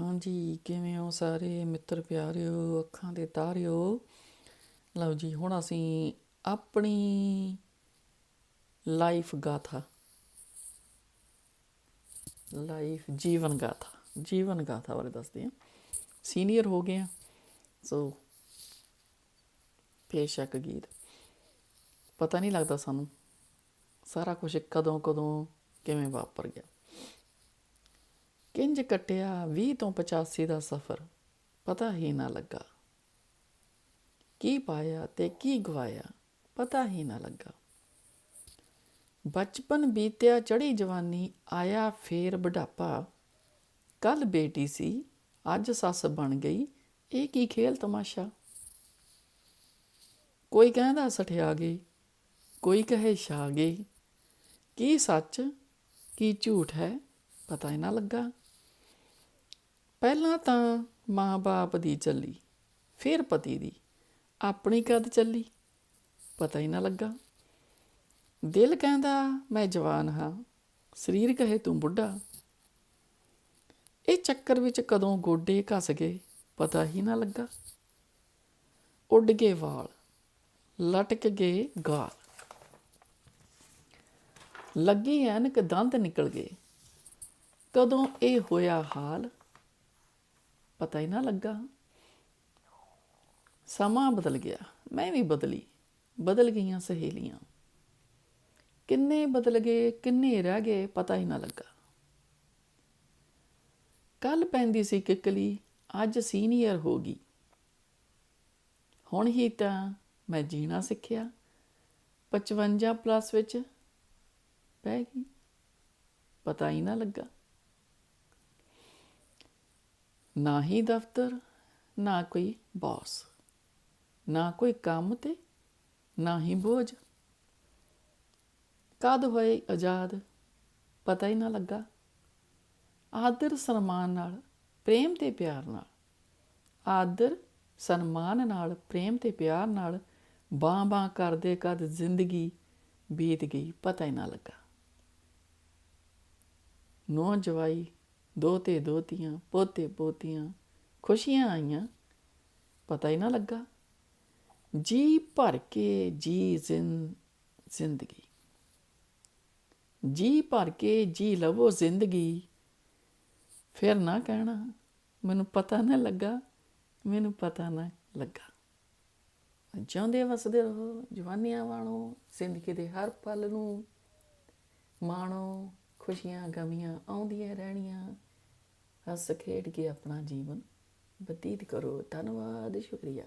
ਹਾਂਜੀ, ਕਿਵੇਂ ਹੋ ਸਾਰੇ? ਮਿੱਤਰ ਪਿਆਰਿਓ, ਅੱਖਾਂ ਦੇ ਤਾਰਿਓ। ਲਓ ਜੀ, ਹੁਣ ਅਸੀਂ ਆਪਣੀ ਲਾਈਫ ਗਾਥਾ। ਲਾਈਫ ਜੀਵਨ ਗਾਥਾ। ਜੀਵਨ ਗਾਥਾ ਬਾਰੇ ਦੱਸਦੇ ਹਾਂ। ਸੀਨੀਅਰ ਹੋ ਗਏ ਹਾਂ, ਸੋ ਬੇਸ਼ੱਕ ਗੀਤ। ਪਤਾ ਨਹੀਂ ਲੱਗਦਾ ਸਾਨੂੰ। ਸਾਰਾ ਕੁਝ ਕਦੋਂ ਕਦੋਂ ਕਿਵੇਂ ਵਾਪਰ ਗਿਆ। ਕਿੰਜ ਕੱਟਿਆ 20 ਤੋਂ 85 ਦਾ ਸਫ਼ਰ। ਪਤਾ ਹੀ ਨਾ ਲੱਗਾ। ਕੀ ਪਾਇਆ ਤੇ ਕੀ ਗਵਾਇਆ, ਪਤਾ ਹੀ ਨਾ ਲੱਗਾ। ਬਚਪਨ ਬੀਤਿਆ ਚੜੀ ਜਵਾਨੀ ਆਇਆ ਫੇਰ ਬੁਢਾਪਾ। ਕੱਲ ਬੇਟੀ ਸੀ, ਅੱਜ ਸੱਸ ਬਣ ਗਈ, ਇਹ ਕੀ ਖੇਲ ਤਮਾਸ਼ਾ? ਕੋਈ ਕਹਿੰਦਾ ਸਠਿਆ ਗਈ ਕੋਈ ਕਹੇ ਛਾ ਗਈ ਕੀ ਸੱਚ, ਕੀ ਝੂਠ ਹੈ, ਪਤਾ ਹੀ ਨਾ ਲੱਗਾ। ਪਹਿਲਾਂ ਤਾਂ ਮਾਂ-ਬਾਪ ਦੀ ਚੱਲੀ, ਫਿਰ ਪਤੀ ਦੀ, ਆਪਣੀ ਕਦ ਚੱਲੀ, ਪਤਾ ਹੀ ਨਾ ਲੱਗਾ। ਦਿਲ ਕਹਿੰਦਾ, ਮੈਂ ਜਵਾਨ ਹਾਂ ਸਰੀਰ ਕਹੇ ਤੂੰ ਬੁੱਢਾ। ਇਹ ਚੱਕਰ ਵਿੱਚ ਕਦੋਂ ਗੋਡੇ ਘਸ ਗਏ, ਪਤਾ ਹੀ ਨਾ ਲੱਗਾ। ਉੱਡ ਗਏ ਵਾਲ, ਲਟਕ ਗਏ ਗਾਲ। ਲੱਗੀ ਐਨਕ ਦੰਦ ਨਿਕਲ ਗਏ। ਕਦੋਂ ਇਹ ਹੋਇਆ ਹਾਲ ਪਤਾ ਹੀ ਨਾ ਲੱਗਾ। ਸਮਾਂ ਬਦਲ ਗਿਆ, ਮੈਂ ਵੀ ਬਦਲੀ, ਬਦਲ ਗਈਆਂ ਸਹੇਲੀਆਂ। ਕਿੰਨੇ ਬਦਲ ਗਏ, ਕਿੰਨੇ ਰਹਿ ਗਏ, ਪਤਾ ਹੀ ਨਾ ਲੱਗਾ। ਕੱਲ ਪੈਂਦੀ ਸੀ ਕਿਕਲੀ, ਅੱਜ ਸੀਨੀਅਰ ਹੋ ਗਈ। ਹੁਣ ਹੀ ਤਾਂ ਮੈਂ ਜੀਣਾ ਸਿੱਖਿਆ 55 ਪਲੱਸ ਵਿੱਚ ਪੈ ਗਈ। ਪਤਾ ਹੀ ਨਾ ਲੱਗਾ। ਨਾ ਹੀ ਦਫ਼ਤਰ, ਨਾ ਕੋਈ ਬੌਸ ਨਾ ਕੋਈ ਕੰਮ ਤੇ, ਨਾ ਹੀ ਬੋਝ। ਕਦ ਹੋਏ ਆਜ਼ਾਦ? ਪਤਾ ਹੀ ਨਾ ਲੱਗਾ। ਆਦਰ ਸਨਮਾਨ ਨਾਲ, ਪ੍ਰੇਮ ਤੇ ਪਿਆਰ ਨਾਲ। ਆਦਰ ਸਨਮਾਨ ਨਾਲ, ਪ੍ਰੇਮ ਤੇ ਪਿਆਰ ਨਾਲ ਬਾਂ ਬਾਂ ਕਰਦੇ ਕਦ ਜ਼ਿੰਦਗੀ ਬੀਤ ਗਈ, ਪਤਾ ਹੀ ਨਾ ਲੱਗਾ। ਨੌ ਜਵਾਈ ਦੋਤੇ ਦੋਤੀਆਂ ਪੋਤੇ ਪੋਤੀਆਂ, ਖੁਸ਼ੀਆਂ ਆਈਆਂ। ਪਤਾ ਹੀ ਨਾ ਲੱਗਾ। ਜੀ ਭਰ ਕੇ ਜੀ ਜ਼ਿੰ- ਜ਼ਿੰਦਗੀ। ਜੀ ਭਰ ਕੇ ਜੀ ਲਵੋ ਜ਼ਿੰਦਗੀ। ਫਿਰ ਨਾ ਕਹਿਣਾ, ਮੈਨੂੰ ਪਤਾ ਨਾ ਲੱਗਾ, ਮੈਨੂੰ ਪਤਾ ਨਾ ਲੱਗਾ। ਜਿਉਂਦੇ ਵਸਦੇ ਰਹੋ, ਜਵਾਨੀਆਂ ਵਾਣੋ, ਜ਼ਿੰਦਗੀ ਦੇ ਹਰ ਪਲ ਨੂੰ ਮਾਣੋ, ਖੁਸ਼ੀਆਂ ਗਮੀਆਂ ਆਉਂਦੀਆਂ ਰਹਿਣੀਆਂ। ਹੱਸ ਖੇਡ ਕੇ ਆਪਣਾ ਜੀਵਨ ਬਤੀਤ ਕਰੋ। ਧੰਨਵਾਦ ਸ਼ੁਕਰੀਆ।